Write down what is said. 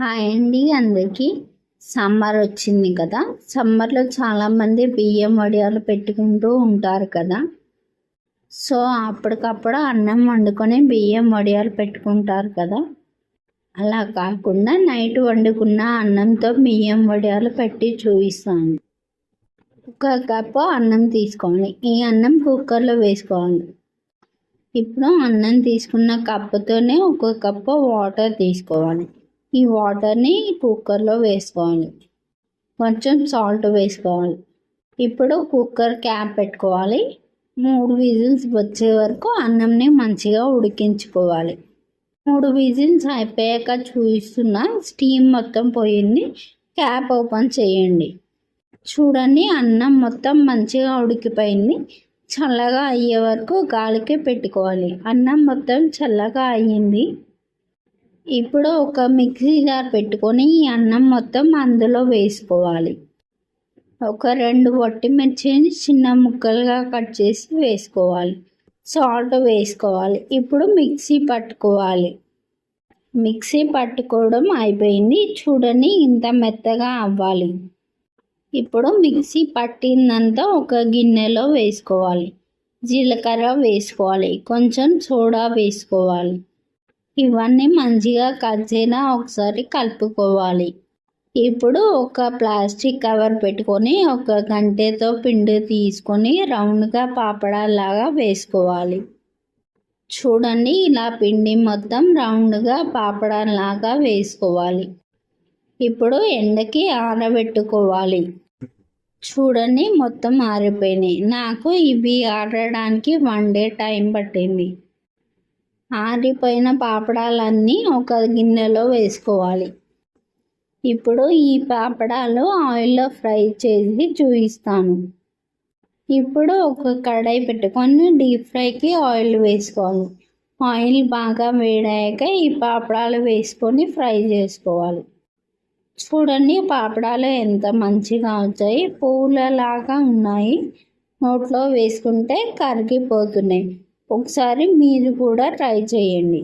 Hi అండి అందరికీ. Summer వచ్చింది కదా. సమ్మర్లో చాలామంది బియ్యం వడియాలు పెట్టుకుంటూ ఉంటారు కదా. సో అప్పటికప్పుడు అన్నం వండుకొని బియ్యం వడియాలు పెట్టుకుంటారు కదా. అలా కాకుండా నైట్ వండుకున్న అన్నంతో బియ్యం వడియాలు పెట్టి చూపిస్తాను. ఒక కప్పు అన్నం తీసుకోండి. ఈ అన్నం కుక్కర్లో వేసుకోవాలి ఇప్పుడు అన్నం తీసుకున్న కప్పుతోనే ఒక కప్పు వాటర్ తీసుకోవాలి. ఈ వాటర్ని కుక్కర్లో వేసుకోవాలి. కొంచెం సాల్ట్ వేసుకోవాలి. ఇప్పుడు కుక్కర్ క్యాప్ పెట్టుకోవాలి. మూడు విజిల్స్ వచ్చే వరకు అన్నంని మంచిగా ఉడికించుకోవాలి. మూడు విజిల్స్ అయిపోయాక చూస్తున్న స్టీమ్ మొత్తం పోయింది. క్యాప్ ఓపెన్ చేయండి. చూడండి అన్నం మొత్తం మంచిగా ఉడికిపోయింది. చల్లగా అయ్యే వరకు గాలికి పెట్టుకోవాలి. అన్నం మొత్తం చల్లగా అయ్యింది. ఇప్పుడు ఒక మిక్సీ జార్ పెట్టుకొని ఈ అన్నం మొత్తం అందులో వేసుకోవాలి. ఒక రెండు వట్టి మిర్చిని చిన్న ముక్కలుగా కట్ చేసి వేసుకోవాలి. సాల్ట్ వేసుకోవాలి. ఇప్పుడు మిక్సీ పట్టుకోవాలి. మిక్సీ పట్టుకోవడం అయిపోయింది. చూడండి ఇంత మెత్తగా అవ్వాలి. ఇప్పుడు మిక్సీ పట్టిందంతా ఒక గిన్నెలో వేసుకోవాలి. జీలకర్ర వేసుకోవాలి. కొంచెం సోడా వేసుకోవాలి. ఇవన్నీ మంచిగా కలిసేలా ఒకసారి కలుపుకోవాలి. ఇప్పుడు ఒక ప్లాస్టిక్ కవర్ పెట్టుకొని ఒక గంటెతో పిండి తీసుకొని రౌండ్గా పాపడాలాగా వేసుకోవాలి. చూడండి ఇలా పిండి మొత్తం రౌండ్గా పాపడాలాగా వేసుకోవాలి. ఇప్పుడు ఎండకి ఆరబెట్టుకోవాలి. చూడండి మొత్తం ఆరిపోయినాయి. నాకు ఇవి ఆడడానికి వన్ డే టైం పట్టింది. ఆరిపోయిన పాపడాలన్నీ ఒక గిన్నెలో వేసుకోవాలి. ఇప్పుడు ఈ పాపడాలు ఆయిల్లో ఫ్రై చేసి చూపిస్తాను. ఇప్పుడు ఒక కడాయి పెట్టుకొని డీప్ ఫ్రైకి ఆయిల్ వేసుకోవాలి. ఆయిల్ బాగా వేడాక ఈ పాపడాలు వేసుకొని ఫ్రై చేసుకోవాలి. చూడండి పాపడాలు ఎంత మంచిగా వచ్చాయి. పూలలాగా ఉన్నాయి. నోట్లో వేసుకుంటే కరిగిపోతున్నాయి. ఒకసారి మీరు కూడా ట్రై చేయండి.